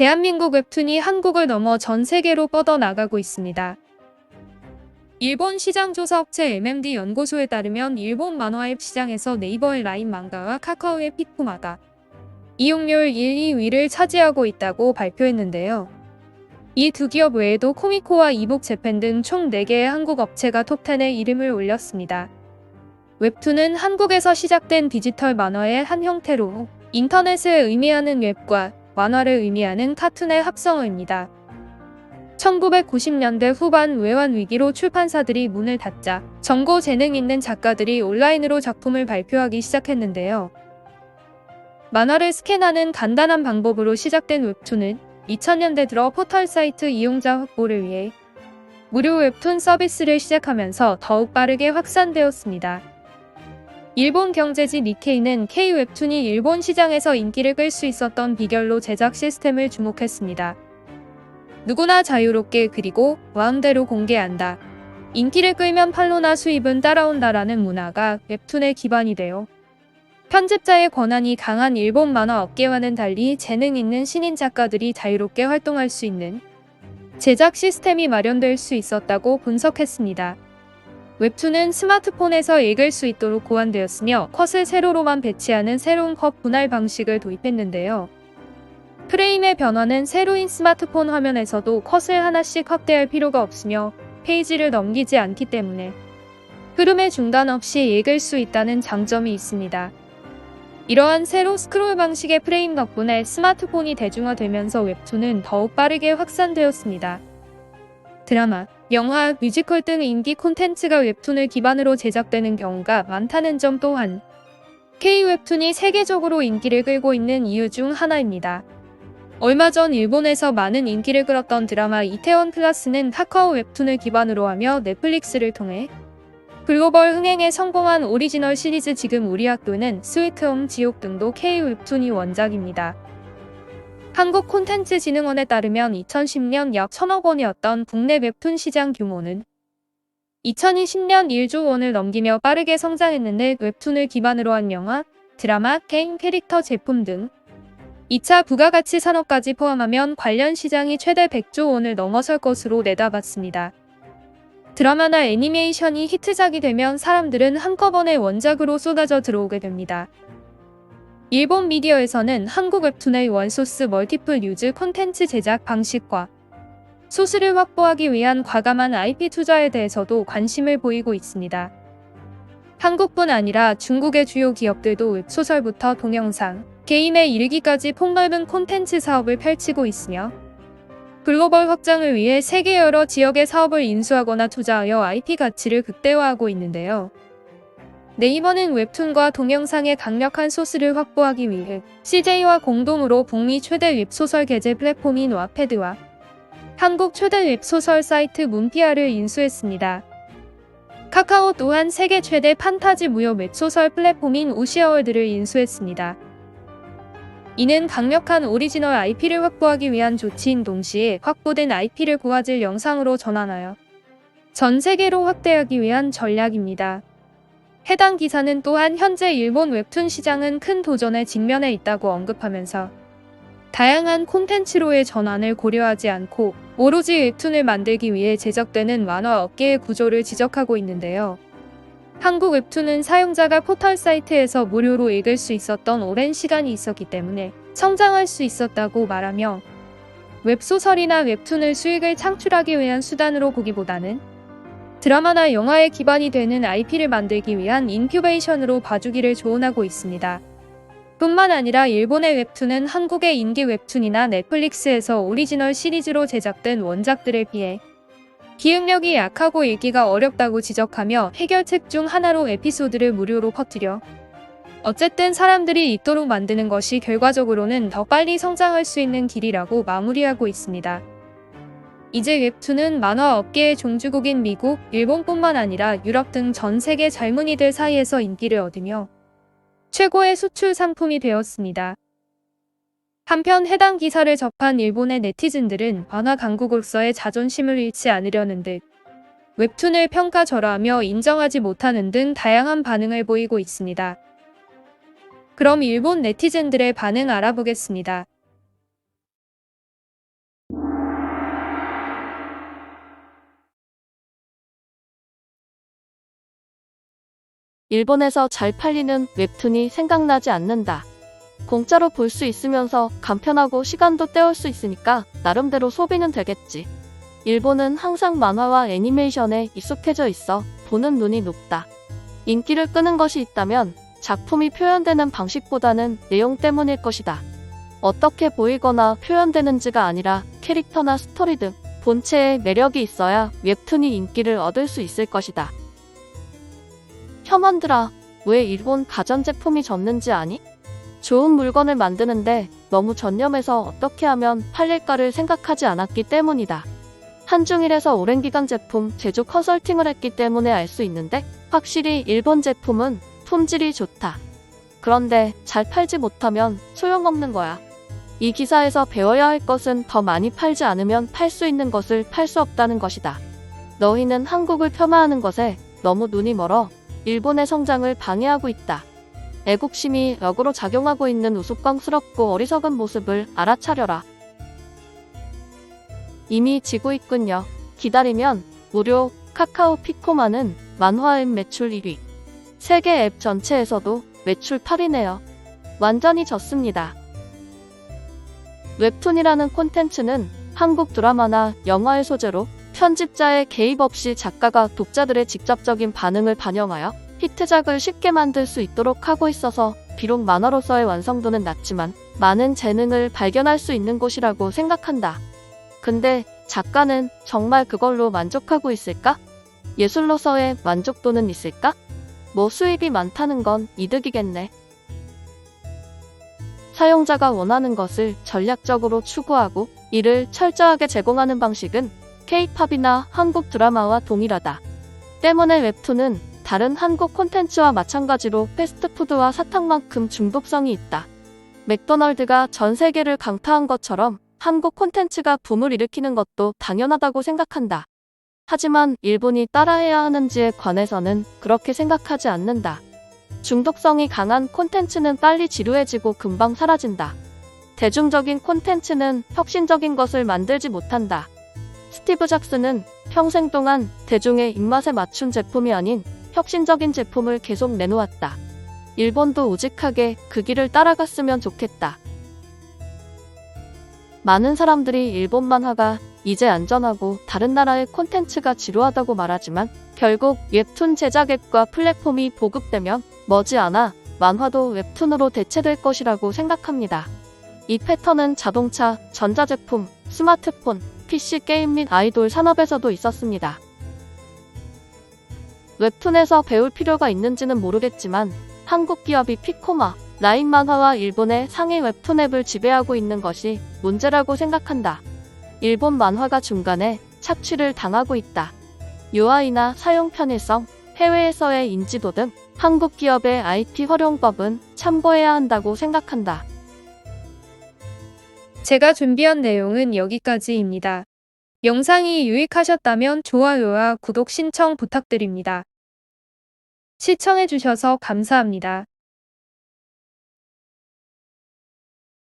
대한민국 웹툰이 한국을 넘어 전 세계로 뻗어나가고 있습니다. 일본 시장 조사 업체 MMD 연구소에 따르면 일본 만화 앱 시장에서 네이버의 라인 망가와 카카오의 피쿠마가 이용률 1, 2위를 차지하고 있다고 발표했는데요. 이 두 기업 외에도 코미코와 이북 재팬 등 총 4개의 한국 업체가 톱10에 이름을 올렸습니다. 웹툰은 한국에서 시작된 디지털 만화의 한 형태로 인터넷을 의미하는 웹과 만화를 의미하는 카툰의 합성어입니다. 1990년대 후반 외환 위기로 출판사들이 문을 닫자 정보 재능 있는 작가들이 온라인으로 작품을 발표하기 시작했는데요. 만화를 스캔하는 간단한 방법으로 시작된 웹툰은 2000년대 들어 포털 사이트 이용자 확보를 위해 무료 웹툰 서비스를 시작하면서 더욱 빠르게 확산되었습니다. 일본 경제지 니케이는 K-웹툰이 일본 시장에서 인기를 끌 수 있었던 비결로 제작 시스템을 주목했습니다. 누구나 자유롭게 그리고 마음대로 공개한다. 인기를 끌면 팔로나 수입은 따라온다라는 문화가 웹툰의 기반이 되어 편집자의 권한이 강한 일본 만화 업계와는 달리 재능 있는 신인 작가들이 자유롭게 활동할 수 있는 제작 시스템이 마련될 수 있었다고 분석했습니다. 웹툰은 스마트폰에서 읽을 수 있도록 고안되었으며 컷을 세로로만 배치하는 새로운 컷 분할 방식을 도입했는데요. 프레임의 변화는 세로인 스마트폰 화면에서도 컷을 하나씩 확대할 필요가 없으며 페이지를 넘기지 않기 때문에 흐름의 중단 없이 읽을 수 있다는 장점이 있습니다. 이러한 세로 스크롤 방식의 프레임 덕분에 스마트폰이 대중화되면서 웹툰은 더욱 빠르게 확산되었습니다. 드라마, 영화, 뮤지컬 등 인기 콘텐츠가 웹툰을 기반으로 제작되는 경우가 많다는 점 또한 K-웹툰이 세계적으로 인기를 끌고 있는 이유 중 하나입니다. 얼마 전 일본에서 많은 인기를 끌었던 드라마 이태원 클라스는 카카오 웹툰을 기반으로 하며 넷플릭스를 통해 글로벌 흥행에 성공한 오리지널 시리즈 지금 우리 학교는 스위트홈 지옥 등도 K-웹툰이 원작입니다. 한국콘텐츠진흥원에 따르면 2010년 약 1000억 원이었던 국내 웹툰 시장 규모는 2020년 1조 원을 넘기며 빠르게 성장했는데 웹툰을 기반으로 한 영화, 드라마, 게임 캐릭터 제품 등 2차 부가가치 산업까지 포함하면 관련 시장이 최대 100조 원을 넘어설 것으로 내다봤습니다. 드라마나 애니메이션이 히트작이 되면 사람들은 한꺼번에 원작으로 쏟아져 들어오게 됩니다. 일본 미디어에서는 한국 웹툰의 원소스 멀티플 유즈 콘텐츠 제작 방식과 소스를 확보하기 위한 과감한 IP 투자에 대해서도 관심을 보이고 있습니다. 한국뿐 아니라 중국의 주요 기업들도 웹소설부터 동영상, 게임에 이르기까지 폭넓은 콘텐츠 사업을 펼치고 있으며 글로벌 확장을 위해 세계 여러 지역의 사업을 인수하거나 투자하여 IP 가치를 극대화하고 있는데요. 네이버는 웹툰과 동영상의 강력한 소스를 확보하기 위해 CJ와 공동으로 북미 최대 웹소설 게재 플랫폼인 와패드와 한국 최대 웹소설 사이트 문피아를 인수했습니다. 카카오 또한 세계 최대 판타지 무협 웹소설 플랫폼인 우시어월드를 인수했습니다. 이는 강력한 오리지널 IP를 확보하기 위한 조치인 동시에 확보된 IP를 고화질 영상으로 전환하여 전 세계로 확대하기 위한 전략입니다. 해당 기사는 또한 현재 일본 웹툰 시장은 큰 도전에 직면해 있다고 언급하면서 다양한 콘텐츠로의 전환을 고려하지 않고 오로지 웹툰을 만들기 위해 제작되는 만화 업계의 구조를 지적하고 있는데요. 한국 웹툰은 사용자가 포털 사이트에서 무료로 읽을 수 있었던 오랜 시간이 있었기 때문에 성장할 수 있었다고 말하며 웹소설이나 웹툰을 수익을 창출하기 위한 수단으로 보기보다는 드라마나 영화의 기반이 되는 IP를 만들기 위한 인큐베이션으로 봐주기를 조언하고 있습니다. 뿐만 아니라 일본의 웹툰은 한국의 인기 웹툰이나 넷플릭스에서 오리지널 시리즈로 제작된 원작들에 비해 기억력이 약하고 읽기가 어렵다고 지적하며 해결책 중 하나로 에피소드를 무료로 퍼뜨려 어쨌든 사람들이 읽도록 만드는 것이 결과적으로는 더 빨리 성장할 수 있는 길이라고 마무리하고 있습니다. 이제 웹툰은 만화 업계의 종주국인 미국, 일본뿐만 아니라 유럽 등 전 세계 젊은이들 사이에서 인기를 얻으며 최고의 수출 상품이 되었습니다. 한편 해당 기사를 접한 일본의 네티즌들은 만화 강국으로서의 자존심을 잃지 않으려는 듯 웹툰을 평가절하하며 인정하지 못하는 등 다양한 반응을 보이고 있습니다. 그럼 일본 네티즌들의 반응 알아보겠습니다. 일본에서 잘 팔리는 웹툰이 생각나지 않는다. 공짜로 볼 수 있으면서 간편하고 시간도 때울 수 있으니까 나름대로 소비는 되겠지. 일본은 항상 만화와 애니메이션에 익숙해져 있어 보는 눈이 높다. 인기를 끄는 것이 있다면 작품이 표현되는 방식보다는 내용 때문일 것이다. 어떻게 보이거나 표현되는지가 아니라 캐릭터나 스토리 등 본체의 매력이 있어야 웹툰이 인기를 얻을 수 있을 것이다. 혐한들아, 왜 일본 가전제품이 졌는지 아니? 좋은 물건을 만드는데 너무 전념해서 어떻게 하면 팔릴까를 생각하지 않았기 때문이다. 한중일에서 오랜 기간 제품 제조 컨설팅을 했기 때문에 알 수 있는데 확실히 일본 제품은 품질이 좋다. 그런데 잘 팔지 못하면 소용없는 거야. 이 기사에서 배워야 할 것은 더 많이 팔지 않으면 팔 수 있는 것을 팔 수 없다는 것이다. 너희는 한국을 폄하하는 것에 너무 눈이 멀어 일본의 성장을 방해하고 있다. 애국심이 역으로 작용하고 있는 우스꽝스럽고 어리석은 모습을 알아차려라. 이미 지고 있군요. 기다리면 무료 카카오 피코마는 만화 앱 매출 1위. 세계 앱 전체에서도 매출 8위네요. 완전히 졌습니다. 웹툰이라는 콘텐츠는 한국 드라마나 영화의 소재로 편집자의 개입 없이 작가가 독자들의 직접적인 반응을 반영하여 히트작을 쉽게 만들 수 있도록 하고 있어서 비록 만화로서의 완성도는 낮지만 많은 재능을 발견할 수 있는 곳이라고 생각한다. 근데 작가는 정말 그걸로 만족하고 있을까? 예술로서의 만족도는 있을까? 뭐 수입이 많다는 건 이득이겠네. 사용자가 원하는 것을 전략적으로 추구하고 이를 철저하게 제공하는 방식은 K-팝이나 한국 드라마와 동일하다. 때문에 웹툰은 다른 한국 콘텐츠와 마찬가지로 패스트푸드와 사탕만큼 중독성이 있다. 맥도널드가 전 세계를 강타한 것처럼 한국 콘텐츠가 붐을 일으키는 것도 당연하다고 생각한다. 하지만 일본이 따라해야 하는지에 관해서는 그렇게 생각하지 않는다. 중독성이 강한 콘텐츠는 빨리 지루해지고 금방 사라진다. 대중적인 콘텐츠는 혁신적인 것을 만들지 못한다. 스티브 잡스는 평생 동안 대중의 입맛에 맞춘 제품이 아닌 혁신적인 제품을 계속 내놓았다. 일본도 우직하게 그 길을 따라갔으면 좋겠다. 많은 사람들이 일본 만화가 이제 안전하고 다른 나라의 콘텐츠가 지루하다고 말하지만 결국 웹툰 제작 앱과 플랫폼이 보급되면 머지않아 만화도 웹툰으로 대체될 것이라고 생각합니다. 이 패턴은 자동차, 전자제품, 스마트폰, PC 게임 및 아이돌 산업에서도 있었습니다. 웹툰에서 배울 필요가 있는지는 모르겠지만 한국 기업이 피코마, 라인 만화와 일본의 상위 웹툰 앱을 지배하고 있는 것이 문제라고 생각한다. 일본 만화가 중간에 착취를 당하고 있다. UI나 사용 편의성, 해외에서의 인지도 등 한국 기업의 IT 활용법은 참고해야 한다고 생각한다. 제가 준비한 내용은 여기까지입니다. 영상이 유익하셨다면 좋아요와 구독 신청 부탁드립니다. 시청해주셔서 감사합니다.